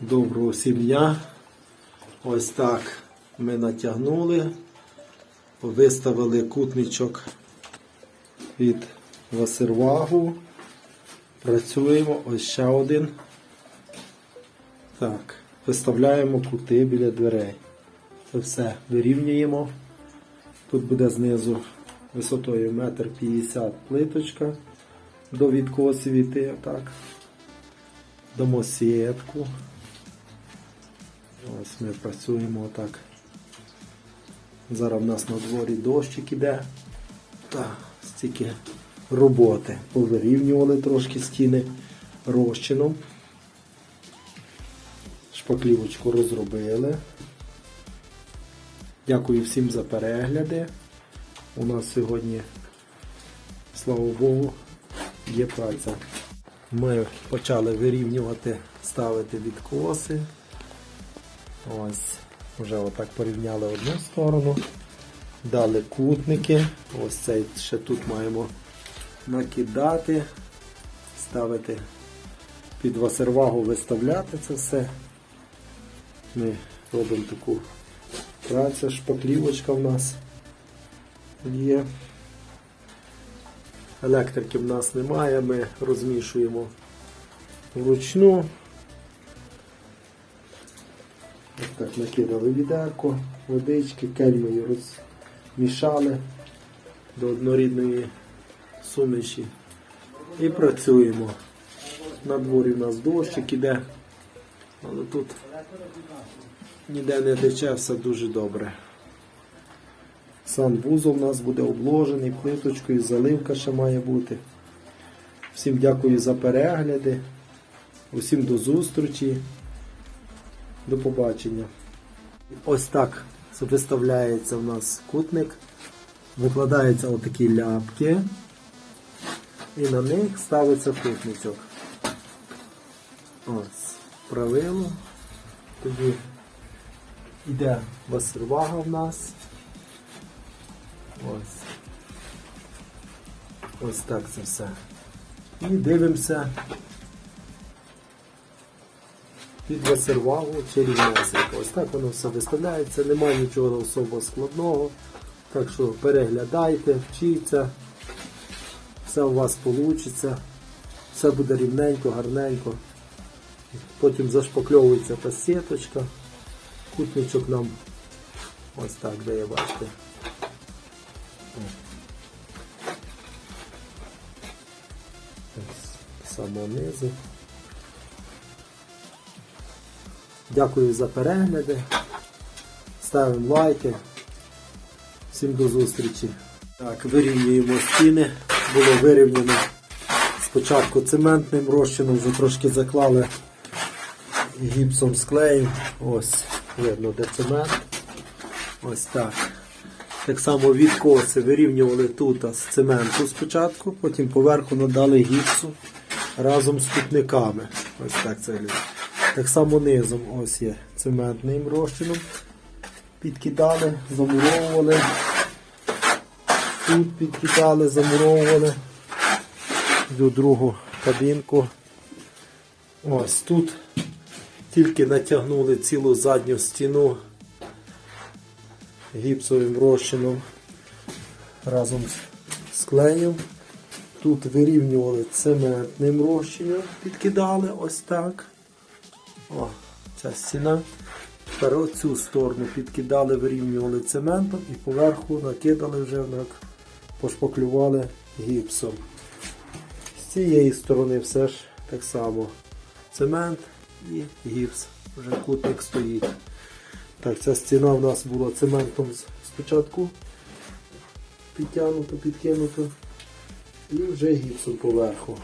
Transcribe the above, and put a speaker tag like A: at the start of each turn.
A: Доброго всім дня. Ось так ми натягнули, виставили кутничок від Васервагу. Працюємо ось ще один. Так, виставляємо кути біля дверей. Це все вирівнюємо. Тут буде знизу висотою 1,50 м плиточка до відкосів іти. Так. Дамо сітку. Ось ми працюємо отак. Зараз в нас на дворі дощик іде. Та стільки роботи. Повирівнювали трошки стіни розчином. Шпаклівочку розробили. Дякую всім за перегляди. У нас сьогодні, слава Богу, є праця. Ми почали вирівнювати, ставити відкоси. Ось, вже отак порівняли одну сторону. Дали кутники. Ось цей ще тут маємо накидати, ставити під васервагу, виставляти це все. Ми робимо таку працю, шпаклівочка в нас є. Електрики в нас немає, ми розмішуємо вручну. Ось так накидали відерко, водички, кельмою розмішали до однорідної суміші і працюємо. На дворі в нас дощик іде, але тут ніде не тече, все дуже добре. Санвузол у нас буде обложений плиточкою, заливка ще має бути. Всім дякую за перегляди. Усім до зустрічі. До побачення. Ось так виставляється в нас кутник. Викладаються отакі ляпки. І на них ставиться кутничок. Ось, правило. Тоді йде васервага в нас. Ось. Ось так це все. І дивимося під васервагу чи рівнесенько. Ось так воно все виставляється, немає нічого особо складного. Так що переглядайте, вчіться, все у вас вийде, все буде рівненько, гарненько. Потім зашпакльовується та сіточка. Кутничок нам ось так, де я бачите. Само низу. Дякую за перегляди. Ставимо лайки. Всім до зустрічі. Так, вирівнюємо стіни. Було вирівняно спочатку цементним розчином, вже трошки заклали гіпсом склеїв. Ось, видно, де цемент. Ось так. Так само відкоси вирівнювали тут з цементу спочатку, потім поверху надали гіпсу разом з кутниками. Ось так це виглядає. Так само низом ось є цементним розчином. Підкидали, замуровували. Тут підкидали, замуровували до другу кабінку. Ось тут тільки натягнули цілу задню стіну гіпсовим розчином разом з клеєм. Тут вирівнювали цементним розчином, підкидали ось так. О, ця стіна. Тепер оцю сторону підкидали, вирівнювали цементом і поверху накидали вже пошпаклювали гіпсом. З цієї сторони все ж так само. Цемент і гіпс. Вже кутник стоїть. Так, ця стіна в нас була цементом спочатку підтягнуто, підкинуто. І вже гіпсом поверху.